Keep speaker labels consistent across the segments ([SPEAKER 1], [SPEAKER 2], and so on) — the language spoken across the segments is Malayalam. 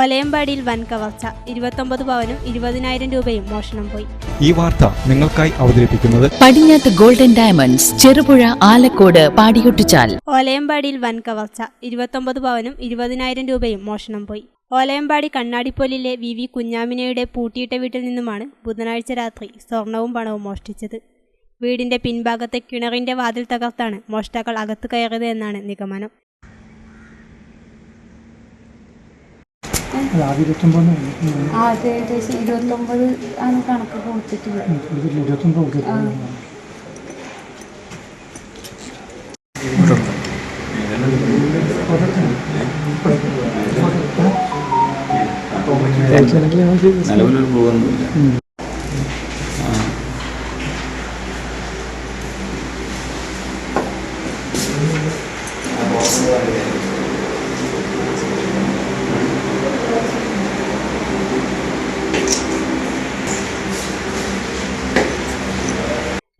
[SPEAKER 1] ഓലയമ്പാടിയിൽ വൻ കവർച്ച. ഇരുപത്തൊമ്പത് പവനും ഇരുപതിനായിരം രൂപയും മോഷണം പോയി.
[SPEAKER 2] ഈ വാർത്ത നിങ്ങൾക്കായി അവതരിപ്പിക്കുന്നത്
[SPEAKER 3] പടിഞ്ഞാത്ത് ഗോൾഡൻ ഡയമണ്ട്സ് ചെറുപുഴ ആലക്കോട് പാടിയൊട്ടിച്ചാൽ.
[SPEAKER 1] ഓലയമ്പാടിയിൽ വൻ കവർച്ച. ഇരുപത്തൊമ്പത് പവനും ഇരുപതിനായിരം രൂപയും മോഷണം പോയി. ഓലയമ്പാടി കണ്ണാടിപ്പൊലിലെ വി വി കുഞ്ഞാമിനയുടെ പൂട്ടിയിട്ട വീട്ടിൽ നിന്നുമാണ് ബുധനാഴ്ച രാത്രി സ്വർണവും പണവും മോഷ്ടിച്ചത്. വീടിന്റെ പിൻഭാഗത്തെ കിണറിന്റെ വാതിൽ തകർത്താണ് മോഷ്ടാക്കൾ അകത്തു കയറിയത് എന്നാണ് നിഗമനം.
[SPEAKER 4] ആദ്യം
[SPEAKER 5] ഏകദേശം ഇരുപത്തൊമ്പത് ആണ് കണക്ക് കൊടുത്തിട്ടുള്ളത്.
[SPEAKER 6] നിലവിലൊരു പോകുന്നില്ല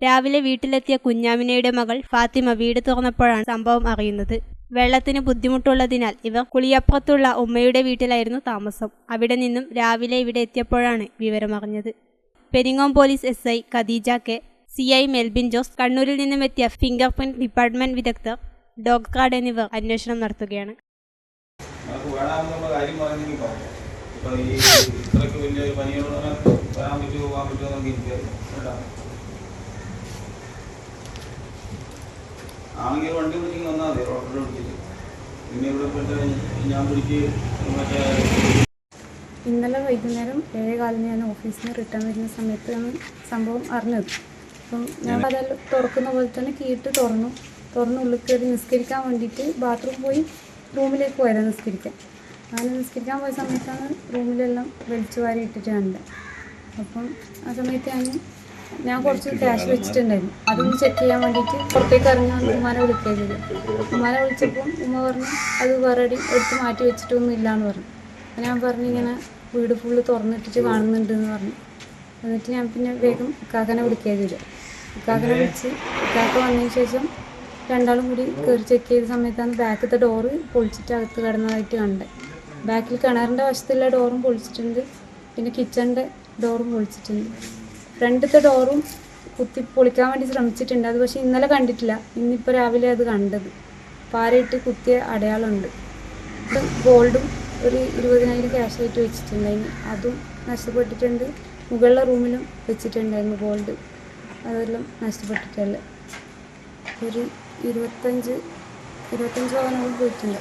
[SPEAKER 1] രാവിലെ വീട്ടിലെത്തിയ കുഞ്ഞാമിനയുടെ മകൾ ഫാത്തിമ വീട് തുറന്നപ്പോഴാണ് സംഭവം അറിയുന്നത്. വെള്ളത്തിന് ബുദ്ധിമുട്ടുള്ളതിനാൽ ഇവർ കുളിയപ്പുറത്തുള്ള ഉമ്മയുടെ വീട്ടിലായിരുന്നു താമസം. അവിടെ നിന്നും രാവിലെ ഇവിടെ എത്തിയപ്പോഴാണ് വിവരമറിഞ്ഞത് Peringome police S I Khadeeja K C I Melbin Jose കണ്ണൂരിൽ നിന്നും എത്തിയ ഫിംഗർ പ്രിന്റ് ഡിപ്പാർട്ട്മെന്റ് വിദഗ്ധർ ഡോഗ് കാർഡ് എന്നിവർ അന്വേഷണം നടത്തുകയാണ്.
[SPEAKER 6] ഇത്രയ്ക്ക് വലിയൊരു പനിയുള്ളവരെ വരാൻ പറ്റുമോ പോകാൻ പറ്റുമോ എന്നൊക്കെ എനിക്കറിയാം ആണെങ്കിൽ വണ്ടി പിടിക്കുന്ന വന്നാൽ മതി റോഡിൽ പിടിച്ചിട്ട്. പിന്നെ ഇവിടെ പോയിട്ട് ഞാൻ പിടിച്ച് മറ്റേ
[SPEAKER 5] ഇന്നലെ വൈകുന്നേരം ഏഴ് കാലിന് ഞാൻ ഓഫീസിൽ നിന്ന് റിട്ടേൺ വരുന്ന സമയത്ത് സംഭവം അറിഞ്ഞത് അപ്പം ഞാൻ അത് തുറക്കുന്ന പോലെ തന്നെ കീട്ട് തുറന്നു. തുറന്ന് ഉള്ളിൽ കയറി നിസ്കരിക്കാൻ വേണ്ടിയിട്ട് ബാത്റൂം പോയി റൂമിലേക്ക് പോയതാണ് നിസ്കരിക്കാൻ. അങ്ങനെ നിസ്കരിക്കാൻ പോയ സമയത്താണ് റൂമിലെല്ലാം വലിച്ചു വാരി ഇട്ടിട്ട് കണ്ടത്. അപ്പം ആ സമയത്ത് ഞാൻ ഞാൻ കുറച്ച് ക്യാഷ് വെച്ചിട്ടുണ്ടായിരുന്നു അതൊന്ന് ചെക്ക് ചെയ്യാൻ വേണ്ടിയിട്ട് പുറത്തേക്ക് ഇറങ്ങി വന്ന് ഉമ്മാനെ വിളിക്കുകയും ചെയ്തു ഉമ്മാനെ വിളിച്ചപ്പം ഉമ്മ പറഞ്ഞു അത് വേറെ എടുത്ത് മാറ്റി വെച്ചിട്ടൊന്നും ഇല്ലയെന്ന് പറഞ്ഞു. ഞാൻ പറഞ്ഞു ഇങ്ങനെ വീട് ഫുള്ള് തുറന്നിട്ടിട്ട് കാണുന്നുണ്ട് എന്ന് പറഞ്ഞു. എന്നിട്ട് ഞാൻ പിന്നെ വേഗം ഇക്കാക്കനെ വിളിക്കുകയും ചെയ്തു ഇക്കാക്കനെ വിളിച്ച് ഇക്കാക്ക വന്നതിന് ശേഷം രണ്ടാളും കൂടി കയറി ചെക്ക് ചെയ്ത സമയത്താണ് ബാക്കിലത്തെ ഡോറ് പൊളിച്ചിട്ട് അകത്ത് കിടന്നതായിട്ട് കണ്ടത്. ബാക്കിൽ കിണറിന്റെ വശത്തുള്ള ഡോറും പൊളിച്ചിട്ടുണ്ട്. പിന്നെ കിച്ചണിന്റെ ഡോറും പൊളിച്ചിട്ടുണ്ട്. ഫ്രണ്ടത്തെ ഡോറും കുത്തി പൊളിക്കാൻ വേണ്ടി ശ്രമിച്ചിട്ടുണ്ട്. അത് പക്ഷേ ഇന്നലെ കണ്ടിട്ടില്ല. ഇന്നിപ്പോൾ രാവിലെ അത് കണ്ടത്. പാരയിട്ട് കുത്തിയ അടയാളമുണ്ട്. ഗോൾഡും ഒരു ഇരുപതിനായിരം ക്യാഷ് ആയിട്ട് വെച്ചിട്ടുണ്ടായിരുന്നു. അതും നഷ്ടപ്പെട്ടിട്ടുണ്ട്. മുകളിലെ റൂമിലും വെച്ചിട്ടുണ്ടായിരുന്നു ഗോൾഡ്. അതെല്ലാം നഷ്ടപ്പെട്ടിട്ടല്ല? ഒരു ഇരുപത്തഞ്ച് ഇരുപത്തഞ്ച് പവനോളം പോയിട്ടുണ്ട്.